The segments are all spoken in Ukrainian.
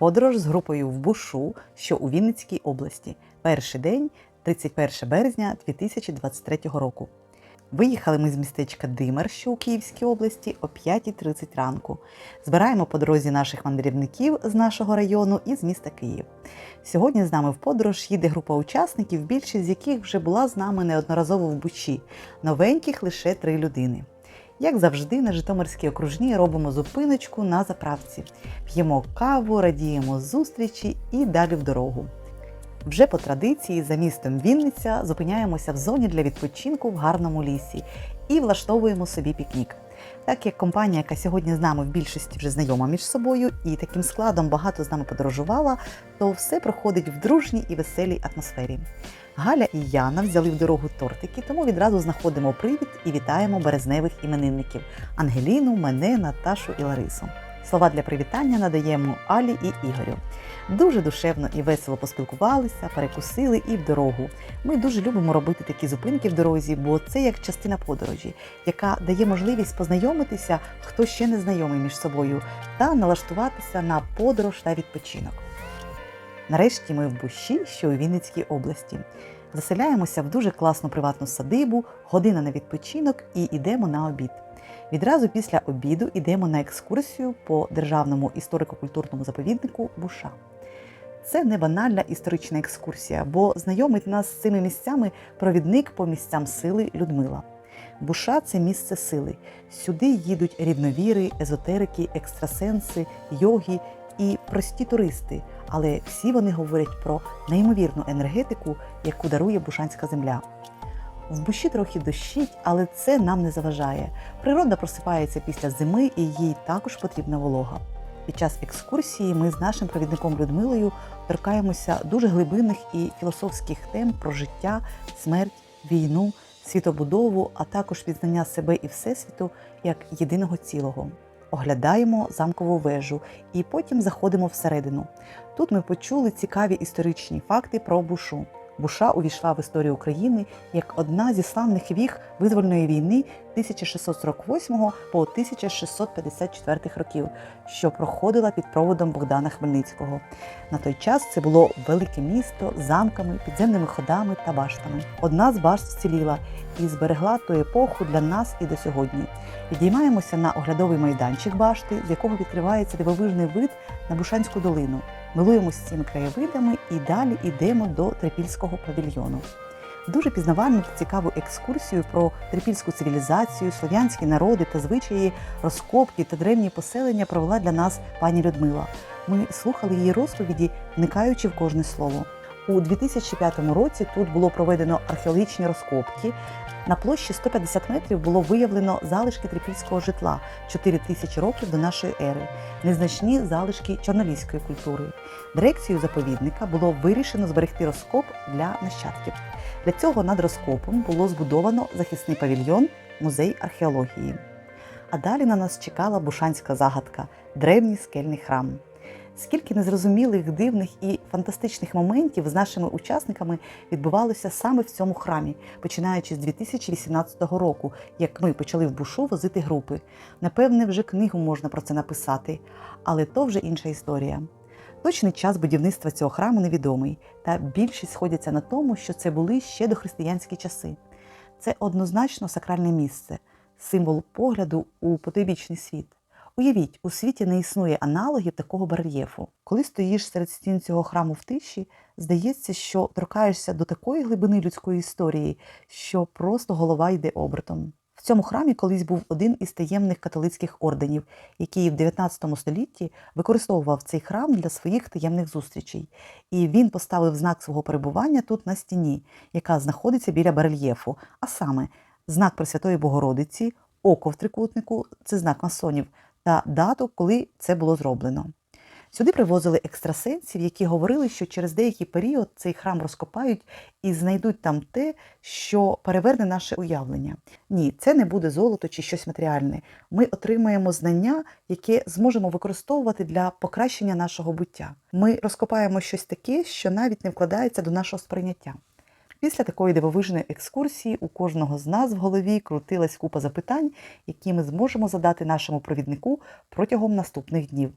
подорож з групою в Бушу, що у Вінницькій області. Перший день 31 березня 2023 року. Виїхали ми з містечка Димер, що у Київській області, о 5.30 ранку. Збираємо по дорозі наших мандрівників з нашого району і з міста Київ. Сьогодні з нами в подорож їде група учасників, більшість з яких вже була з нами неодноразово в Бучі, новеньких лише три людини. Як завжди, на Житомирській окружній робимо зупиночку на заправці, п'ємо каву, радіємо зустрічі і далі в дорогу. Вже по традиції за містом Вінниця зупиняємося в зоні для відпочинку в гарному лісі і влаштовуємо собі пікнік. Так як компанія, яка сьогодні з нами в більшості вже знайома між собою і таким складом багато з нами подорожувала, то все проходить в дружній і веселій атмосфері. Галя і Яна взяли в дорогу тортики, тому відразу знаходимо привід і вітаємо березневих іменинників Ангеліну, мене, Наташу і Ларису. Слова для привітання надаємо Алі і Ігорю. Дуже душевно і весело поспілкувалися, перекусили і в дорогу. Ми дуже любимо робити такі зупинки в дорозі, бо це як частина подорожі, яка дає можливість познайомитися, хто ще не знайомий між собою, та налаштуватися на подорож та відпочинок. Нарешті ми в Бущі, що у Вінницькій області. Заселяємося в дуже класну приватну садибу, година на відпочинок і йдемо на обід. Відразу після обіду йдемо на екскурсію по державному історико-культурному заповіднику Буша. Це не банальна історична екскурсія, бо знайомить нас з цими місцями провідник по місцям сили Людмила. Буша це місце сили. Сюди їдуть рідновіри, езотерики, екстрасенси, йоги і прості туристи, але всі вони говорять про неймовірну енергетику, яку дарує Бушанська земля. В буші трохи дощить, але це нам не заважає. Природа просипається після зими і їй також потрібна волога. Під час екскурсії ми з нашим провідником Людмилою торкаємося дуже глибинних і філософських тем про життя, смерть, війну, світобудову, а також пізнання себе і всесвіту як єдиного цілого. Оглядаємо замкову вежу і потім заходимо всередину. Тут ми почули цікаві історичні факти про бушу. Буша увійшла в історію України як одна зі славних віг визвольної війни 1648 по 1654 років, що проходила під проводом Богдана Хмельницького. На той час це було велике місто з замками, підземними ходами та баштами. Одна з башт вціліла і зберегла ту епоху для нас і до сьогодні. Підіймаємося на оглядовий майданчик башти, з якого відкривається дивовижний вид на Бушанську долину. Милуємося цими краєвидами і далі йдемо до Трипільського павільйону. Дуже пізнавальну та цікаву екскурсію про трипільську цивілізацію, слов'янські народи та звичаї, розкопки та древні поселення провела для нас пані Людмила. Ми слухали її розповіді, вникаючи в кожне слово. У 2005 році тут було проведено археологічні розкопки. На площі 150 метрів було виявлено залишки трипільського житла 4 тисячі років до нашої ери, незначні залишки чорноліської культури. Дирекцією заповідника було вирішено зберегти розкоп для нащадків. Для цього над розкопом було збудовано захисний павільйон, музей археології. А далі на нас чекала бушанська загадка древній скельний храм. Скільки незрозумілих, дивних і фантастичних моментів з нашими учасниками відбувалося саме в цьому храмі, починаючи з 2018 року, як ми почали в бушу возити групи. Напевне, вже книгу можна про це написати, але то вже інша історія. Точний час будівництва цього храму невідомий, та більшість сходяться на тому, що це були ще дохристиянські часи. Це однозначно сакральне місце, символ погляду у потойбічний світ. Уявіть, у світі не існує аналогів такого барельєфу. Коли стоїш серед стін цього храму в тиші, здається, що торкаєшся до такої глибини людської історії, що просто голова йде обертом. В цьому храмі колись був один із таємних католицьких орденів, який в 19 столітті використовував цей храм для своїх таємних зустрічей. І він поставив знак свого перебування тут на стіні, яка знаходиться біля барельєфу, а саме знак Пресвятої Богородиці, око в трикутнику це знак масонів, та дату, коли це було зроблено. Сюди привозили екстрасенсів, які говорили, що через деякий період цей храм розкопають і знайдуть там те, що переверне наше уявлення. Ні, це не буде золото чи щось матеріальне. Ми отримаємо знання, яке зможемо використовувати для покращення нашого буття. Ми розкопаємо щось таке, що навіть не вкладається до нашого сприйняття. Після такої дивовижної екскурсії у кожного з нас в голові крутилась купа запитань, які ми зможемо задати нашому провіднику протягом наступних днів.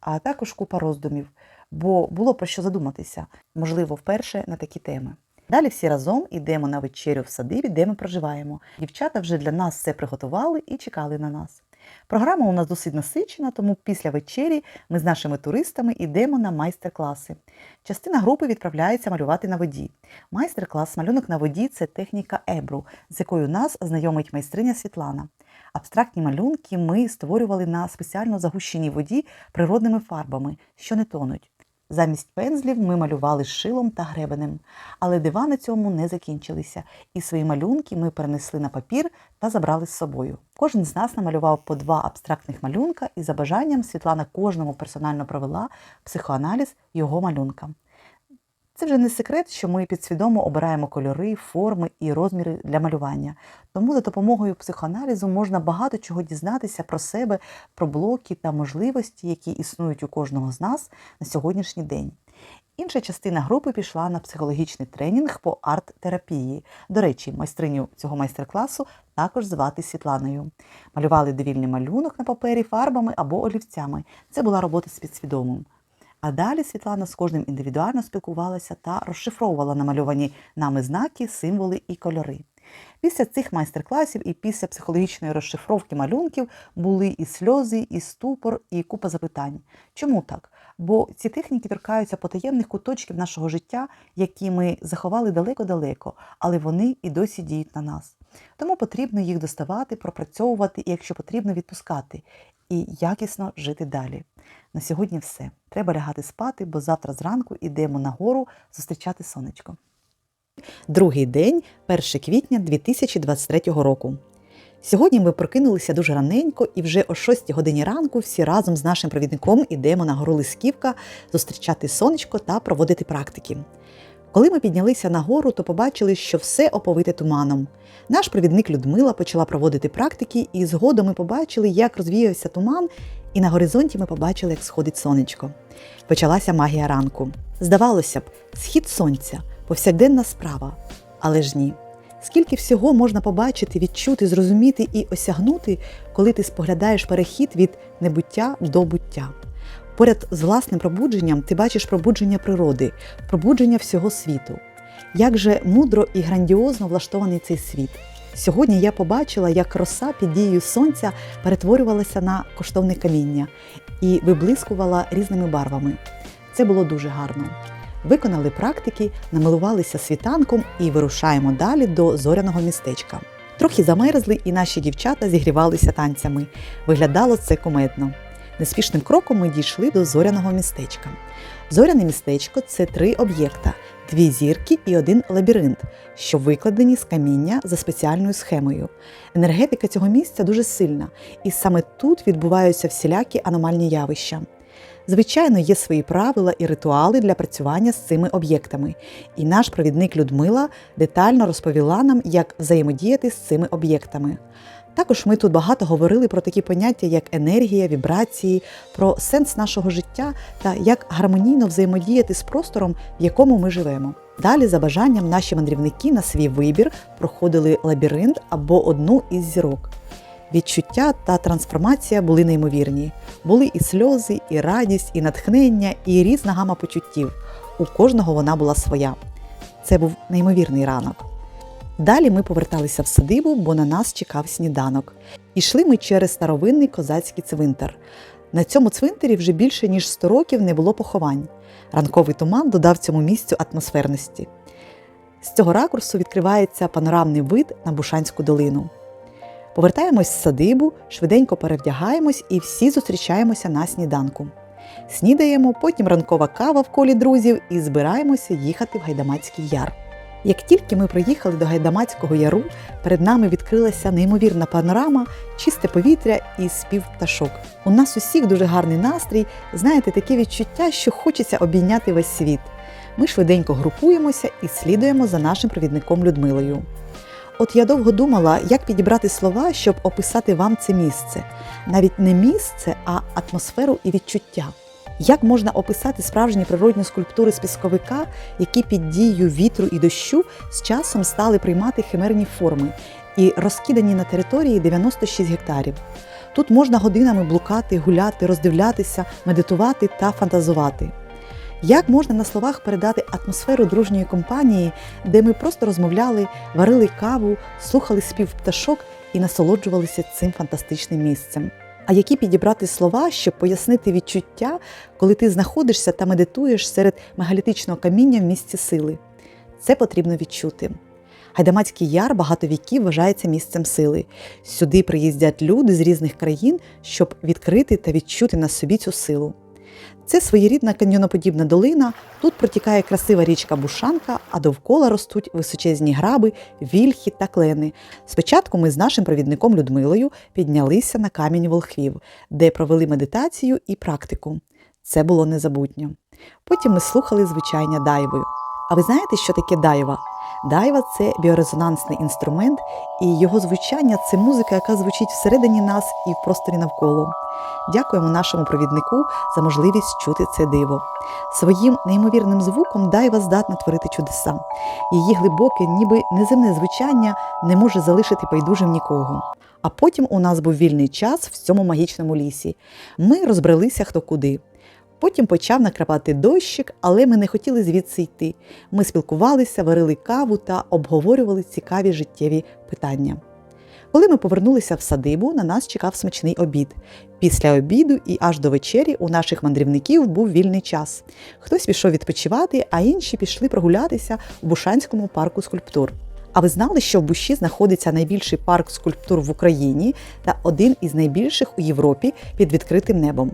а також купа роздумів, бо було про що задуматися, можливо, вперше на такі теми. Далі всі разом йдемо на вечерю в садибі, де ми проживаємо. Дівчата вже для нас все приготували і чекали на нас. Програма у нас досить насичена, тому після вечері ми з нашими туристами йдемо на майстер-класи. Частина групи відправляється малювати на воді. Майстер-клас малюнок на воді це техніка ебру, з якою нас знайомить майстриня Світлана. Абстрактні малюнки ми створювали на спеціально загущеній воді природними фарбами, що не тонуть. Замість пензлів ми малювали шилом та гребенем, але дива на цьому не закінчилися, і свої малюнки ми перенесли на папір та забрали з собою. Кожен з нас намалював по два абстрактних малюнка, і за бажанням Світлана кожному персонально провела психоаналіз його малюнка. Це вже не секрет, що ми підсвідомо обираємо кольори, форми і розміри для малювання. Тому за допомогою психоаналізу можна багато чого дізнатися про себе, про блоки та можливості, які існують у кожного з нас на сьогоднішній день. Інша частина групи пішла на психологічний тренінг по арт-терапії. До речі, майстриню цього майстер-класу також звати Світланою. Малювали довільний малюнок на папері фарбами або олівцями. Це була робота з підсвідомим. А далі Світлана з кожним індивідуально спілкувалася та розшифровувала намальовані нами знаки, символи і кольори. Після цих майстер-класів і після психологічної розшифровки малюнків були і сльози, і ступор, і купа запитань. Чому так? Бо ці техніки торкаються потаємних куточків нашого життя, які ми заховали далеко-далеко, але вони і досі діють на нас. Тому потрібно їх доставати, пропрацьовувати і, якщо потрібно, відпускати і якісно жити далі. На сьогодні все. Треба лягати спати, бо завтра зранку йдемо на гору зустрічати сонечко. Другий день, 1 квітня 2023 року. Сьогодні ми прокинулися дуже раненько, і вже о 6 годині ранку всі разом з нашим провідником йдемо на гору Лисківка зустрічати сонечко та проводити практики. Коли ми піднялися на гору, то побачили, що все оповите туманом. Наш провідник Людмила почала проводити практики, і згодом ми побачили, як розвіявся туман, і на горизонті ми побачили, як сходить сонечко. Почалася магія ранку. Здавалося б, схід сонця, повсякденна справа. Але ж ні. Скільки всього можна побачити, відчути, зрозуміти і осягнути, коли ти споглядаєш перехід від небуття до буття. Поряд з власним пробудженням ти бачиш пробудження природи, пробудження всього світу. Як же мудро і грандіозно влаштований цей світ. Сьогодні я побачила, як роса під дією сонця перетворювалася на коштовне каміння і виблискувала різними барвами. Це було дуже гарно. Виконали практики, намилувалися світанком і вирушаємо далі до зоряного містечка. Трохи замерзли, і наші дівчата зігрівалися танцями. Виглядало це кумедно. Неспішним кроком ми дійшли до зоряного містечка. Зоряне містечко це три об'єкта: дві зірки і один лабіринт, що викладені з каміння за спеціальною схемою. Енергетика цього місця дуже сильна, і саме тут відбуваються всілякі аномальні явища. Звичайно, є свої правила і ритуали для працювання з цими об'єктами, і наш провідник Людмила детально розповіла нам, як взаємодіяти з цими об'єктами. Також ми тут багато говорили про такі поняття, як енергія, вібрації, про сенс нашого життя та як гармонійно взаємодіяти з простором, в якому ми живемо. Далі, за бажанням, наші мандрівники на свій вибір проходили лабіринт або одну із зірок. Відчуття та трансформація були неймовірні. Були і сльози, і радість, і натхнення, і різна гама почуттів. У кожного вона була своя. Це був неймовірний ранок. Далі ми поверталися в садибу, бо на нас чекав сніданок. Ішли ми через старовинний козацький цвинтар. На цьому цвинтарі вже більше ніж 100 років не було поховань. Ранковий туман додав цьому місцю атмосферності. З цього ракурсу відкривається панорамний вид на Бушанську долину. Повертаємось з садибу, швиденько перевдягаємось і всі зустрічаємося на сніданку. Снідаємо, потім ранкова кава в колі друзів і збираємося їхати в Гайдамацький яр. Як тільки ми приїхали до Гайдамацького яру, перед нами відкрилася неймовірна панорама, чисте повітря і спів пташок. У нас усіх дуже гарний настрій, знаєте, таке відчуття, що хочеться обійняти весь світ. Ми швиденько групуємося і слідуємо за нашим провідником Людмилою. От я довго думала, як підібрати слова, щоб описати вам це місце. Навіть не місце, а атмосферу і відчуття. Як можна описати справжні природні скульптури з пісковика, які під дією вітру і дощу з часом стали приймати химерні форми і розкидані на території 96 гектарів? Тут можна годинами блукати, гуляти, роздивлятися, медитувати та фантазувати. Як можна на словах передати атмосферу дружньої компанії, де ми просто розмовляли, варили каву, слухали спів пташок і насолоджувалися цим фантастичним місцем? А які підібрати слова, щоб пояснити відчуття, коли ти знаходишся та медитуєш серед мегалітичного каміння в місці сили? Це потрібно відчути. Гайдамацький яр багато віків вважається місцем сили. Сюди приїздять люди з різних країн, щоб відкрити та відчути на собі цю силу. Це своєрідна каньйоноподібна долина. Тут протікає красива річка Бушанка, а довкола ростуть височезні граби, вільхи та клени. Спочатку ми з нашим провідником Людмилою піднялися на камінь волхвів, де провели медитацію і практику. Це було незабутньо. Потім ми слухали звучання дайвою. А ви знаєте, що таке дайва? Дайва це біорезонансний інструмент, і його звучання це музика, яка звучить всередині нас і в просторі навколо. Дякуємо нашому провіднику за можливість чути це диво. Своїм неймовірним звуком дайва здатна творити чудеса. Її глибоке, ніби неземне звучання не може залишити байдужим нікого. А потім у нас був вільний час в цьому магічному лісі. Ми розбрелися хто куди. Потім почав накрапати дощик, але ми не хотіли звідси йти. Ми спілкувалися, варили каву та обговорювали цікаві життєві питання. Коли ми повернулися в садибу, на нас чекав смачний обід. Після обіду і аж до вечері у наших мандрівників був вільний час. Хтось пішов відпочивати, а інші пішли прогулятися у Бушанському парку скульптур. А ви знали, що в Буші знаходиться найбільший парк скульптур в Україні та один із найбільших у Європі під відкритим небом?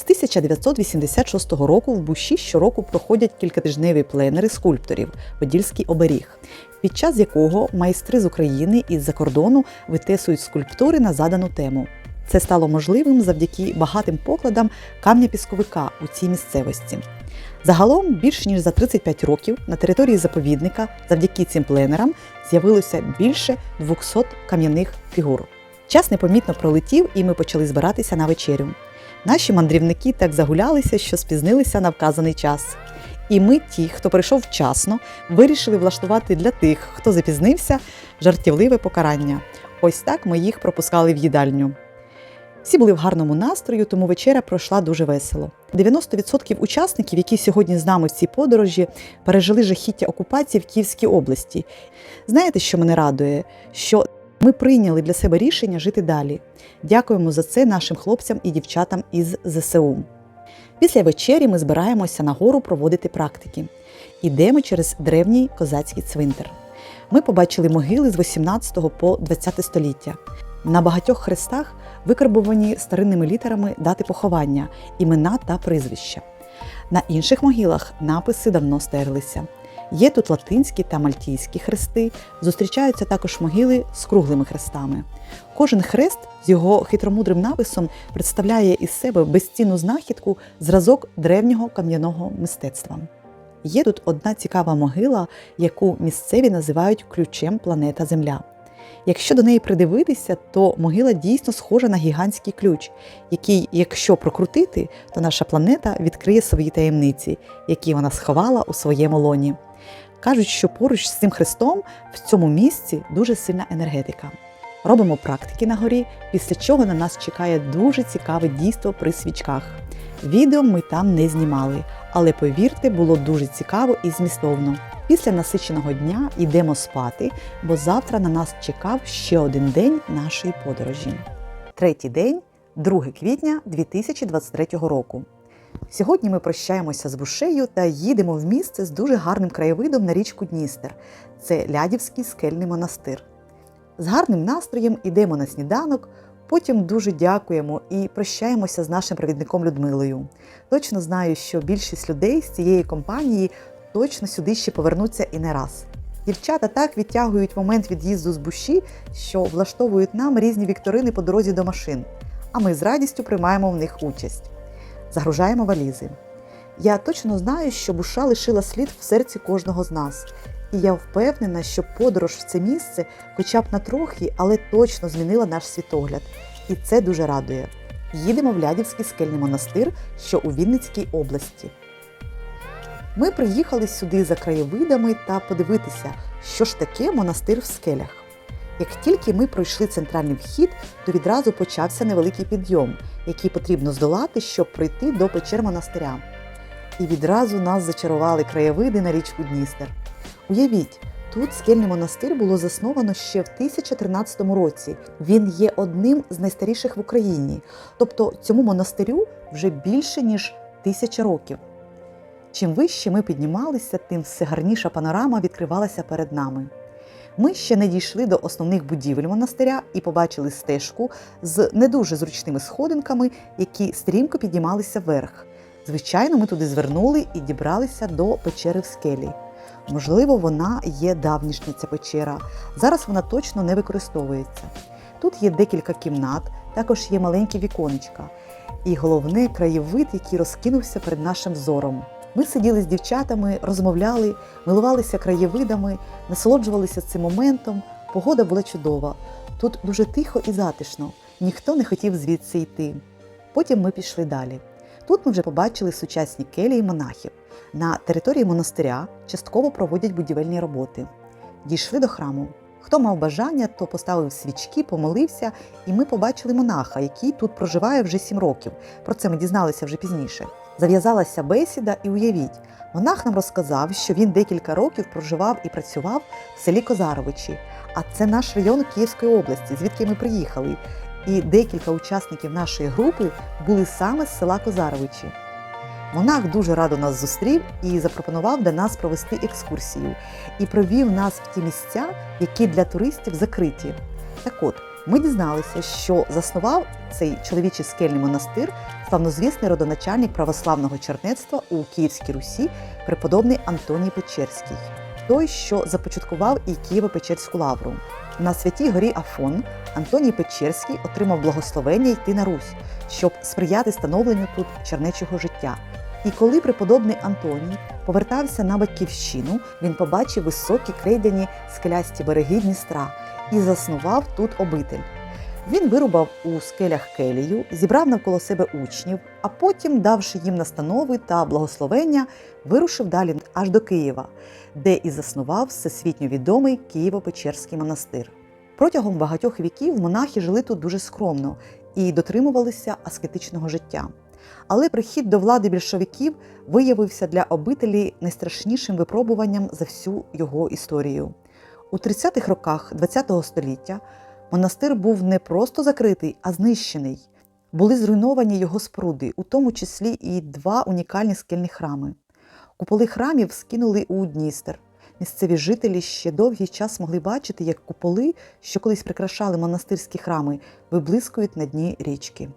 З 1986 року в Буші щороку проходять кількатижневі пленери скульпторів Подільський оберіг, під час якого майстри з України і з-за кордону витесують скульптури на задану тему. Це стало можливим завдяки багатим покладам камня пісковика у цій місцевості. Загалом, більш ніж за 35 років на території заповідника завдяки цим пленерам з'явилося більше 200 кам'яних фігур. Час непомітно пролетів, і ми почали збиратися на вечерю. Наші мандрівники так загулялися, що спізнилися на вказаний час. І ми, ті, хто прийшов вчасно, вирішили влаштувати для тих, хто запізнився, жартівливе покарання. Ось так ми їх пропускали в їдальню. Всі були в гарному настрою, тому вечеря пройшла дуже весело. 90% учасників, які сьогодні з нами в цій подорожі, пережили жахіття окупації в Київській області. Знаєте, що мене радує? Що ми прийняли для себе рішення жити далі. Дякуємо за це нашим хлопцям і дівчатам із ЗСУ. Після вечері ми збираємося на гору проводити практики. Ідемо через древній козацький цвинтар. Ми побачили могили з 18 по 20 століття. На багатьох хрестах викарбовані старинними літерами дати поховання, імена та прізвища. На інших могилах написи давно стерлися. Є тут латинські та мальтійські хрести, зустрічаються також могили з круглими хрестами. Кожен хрест з його хитромудрим написом представляє із себе безцінну знахідку зразок древнього кам'яного мистецтва. Є тут одна цікава могила, яку місцеві називають ключем планета Земля. Якщо до неї придивитися, то могила дійсно схожа на гігантський ключ, який, якщо прокрутити, то наша планета відкриє свої таємниці, які вона сховала у своєму лоні. Кажуть, що поруч з цим хрестом в цьому місці дуже сильна енергетика. Робимо практики на горі, після чого на нас чекає дуже цікаве дійство при свічках. Відео ми там не знімали, але повірте, було дуже цікаво і змістовно. Після насиченого дня йдемо спати, бо завтра на нас чекав ще один день нашої подорожі. Третій день, 2 квітня 2023 року. Сьогодні ми прощаємося з Бушею та їдемо в місце з дуже гарним краєвидом на річку Дністер. Це Лядівський скельний монастир. З гарним настроєм йдемо на сніданок, потім дуже дякуємо і прощаємося з нашим провідником Людмилою. Точно знаю, що більшість людей з цієї компанії точно сюди ще повернуться і не раз. Дівчата так відтягують момент від'їзду з буші, що влаштовують нам різні вікторини по дорозі до машин, а ми з радістю приймаємо в них участь. Загружаємо валізи. Я точно знаю, що буша лишила слід в серці кожного з нас, і я впевнена, що подорож в це місце, хоча б на трохи, але точно змінила наш світогляд. І це дуже радує. Їдемо в Лядівський скельний монастир, що у Вінницькій області. Ми приїхали сюди за краєвидами та подивитися, що ж таке монастир в скелях. Як тільки ми пройшли центральний вхід, то відразу почався невеликий підйом, який потрібно здолати, щоб пройти до печер монастиря. І відразу нас зачарували краєвиди на річку Дністер. Уявіть, тут скельний монастир було засновано ще в 1013 році. Він є одним з найстаріших в Україні, тобто цьому монастирю вже більше ніж тисяча років. Чим вище ми піднімалися, тим все гарніша панорама відкривалася перед нами. Ми ще не дійшли до основних будівель монастиря і побачили стежку з не дуже зручними сходинками, які стрімко піднімалися вверх. Звичайно, ми туди звернули і дібралися до печери в скелі. Можливо, вона є давнішня ця печера. Зараз вона точно не використовується. Тут є декілька кімнат, також є маленькі віконечка. І головне краєвид, який розкинувся перед нашим зором. Ми сиділи з дівчатами, розмовляли, милувалися краєвидами, насолоджувалися цим моментом. Погода була чудова. Тут дуже тихо і затишно, ніхто не хотів звідси йти. Потім ми пішли далі. Тут ми вже побачили сучасні келії монахів. На території монастиря частково проводять будівельні роботи. Дійшли до храму. Хто мав бажання, то поставив свічки, помолився, і ми побачили монаха, який тут проживає вже сім років. Про це ми дізналися вже пізніше. Зав'язалася бесіда, і уявіть, монах нам розказав, що він декілька років проживав і працював в селі Козаровичі. А це наш район Київської області, звідки ми приїхали. І декілька учасників нашої групи були саме з села Козаровичі. Монах дуже радо нас зустрів і запропонував для нас провести екскурсію і провів нас в ті місця, які для туристів закриті. Так от, ми дізналися, що заснував цей чоловічий скельний монастир славнозвісний родоначальник православного чернецтва у Київській Русі, преподобний Антоній Печерський, той, що започаткував і Києво-Печерську лавру. На святій горі Афон Антоній Печерський отримав благословення йти на Русь, щоб сприяти становленню тут чернечого життя. І коли преподобний Антоній повертався на батьківщину, він побачив високі крейдані скелясті береги Дністра і заснував тут обитель. Він вирубав у скелях келію, зібрав навколо себе учнів, а потім, давши їм настанови та благословення, вирушив далі аж до Києва, де і заснував всесвітньо відомий Києво-Печерський монастир. Протягом багатьох віків монахи жили тут дуже скромно і дотримувалися аскетичного життя. Але прихід до влади більшовиків виявився для обителі найстрашнішим випробуванням за всю його історію. У 30-х роках ХХ століття монастир був не просто закритий, а знищений. Були зруйновані його споруди, у тому числі і два унікальні скельні храми. Куполи храмів скинули у Дністер. Місцеві жителі ще довгий час могли бачити, як куполи, що колись прикрашали монастирські храми, виблискують на дні річки.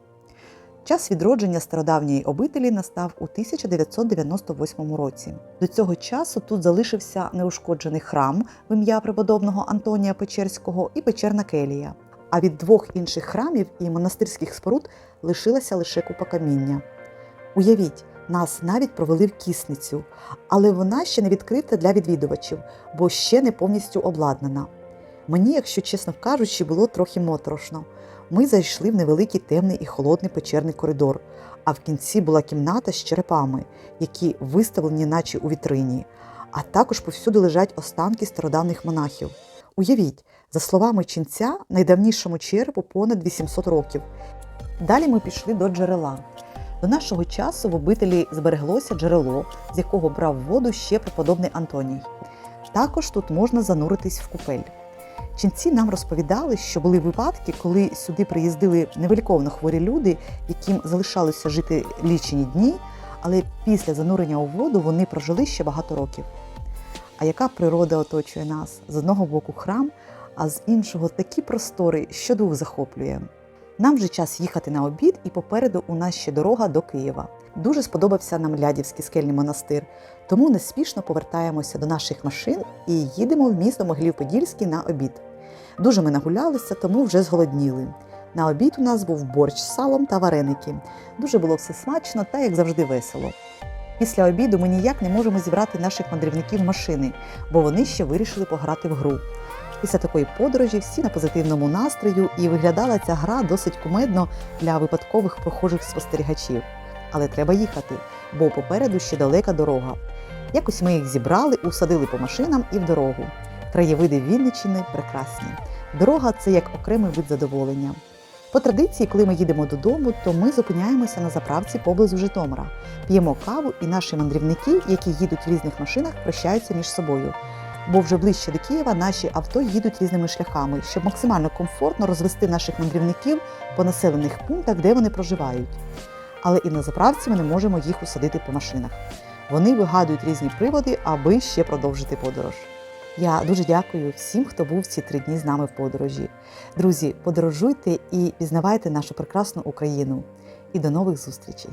Час відродження стародавньої обителі настав у 1998 році. До цього часу тут залишився неушкоджений храм в ім'я преподобного Антонія Печерського і печерна келія. А від двох інших храмів і монастирських споруд лишилася лише купа каміння. Уявіть, нас навіть провели в кісницю, але вона ще не відкрита для відвідувачів, бо ще не повністю обладнана. Мені, якщо чесно кажучи, було трохи моторошно. Ми зайшли в невеликий темний і холодний печерний коридор, а в кінці була кімната з черепами, які виставлені, наче у вітрині, а також повсюди лежать останки стародавних монахів. Уявіть, за словами ченця, найдавнішому черепу понад 800 років. Далі ми пішли до джерела. До нашого часу в обителі збереглося джерело, з якого брав воду ще преподобний Антоній. Також тут можна зануритись в купель. Ченці нам розповідали, що були випадки, коли сюди приїздили невеликовно хворі люди, яким залишалося жити лічені дні, але після занурення у воду вони прожили ще багато років. А яка природа оточує нас? З одного боку храм, а з іншого такі простори, що дух захоплює. Нам вже час їхати на обід, і попереду у нас ще дорога до Києва. Дуже сподобався нам Лядівський скельний монастир, тому неспішно повертаємося до наших машин і їдемо в місто Могилів-Подільський на обід. Дуже ми нагулялися, тому вже зголодніли. На обід у нас був борщ з салом та вареники. Дуже було все смачно та, як завжди, весело. Після обіду ми ніяк не можемо зібрати наших мандрівників машини, бо вони ще вирішили пограти в гру. Після такої подорожі всі на позитивному настрою і виглядала ця гра досить кумедно для випадкових прохожих спостерігачів. Але треба їхати, бо попереду ще далека дорога. Якось ми їх зібрали, усадили по машинам і в дорогу. Краєвиди Вінниччини прекрасні. Дорога це як окремий вид задоволення. По традиції, коли ми їдемо додому, то ми зупиняємося на заправці поблизу Житомира, п'ємо каву, і наші мандрівники, які їдуть в різних машинах, прощаються між собою. Бо вже ближче до Києва наші авто їдуть різними шляхами, щоб максимально комфортно розвести наших мандрівників по населених пунктах, де вони проживають. Але і на заправці ми не можемо їх усадити по машинах. Вони вигадують різні приводи, аби ще продовжити подорож. Я дуже дякую всім, хто був ці три дні з нами в подорожі. Друзі, подорожуйте і пізнавайте нашу прекрасну Україну. І до нових зустрічей!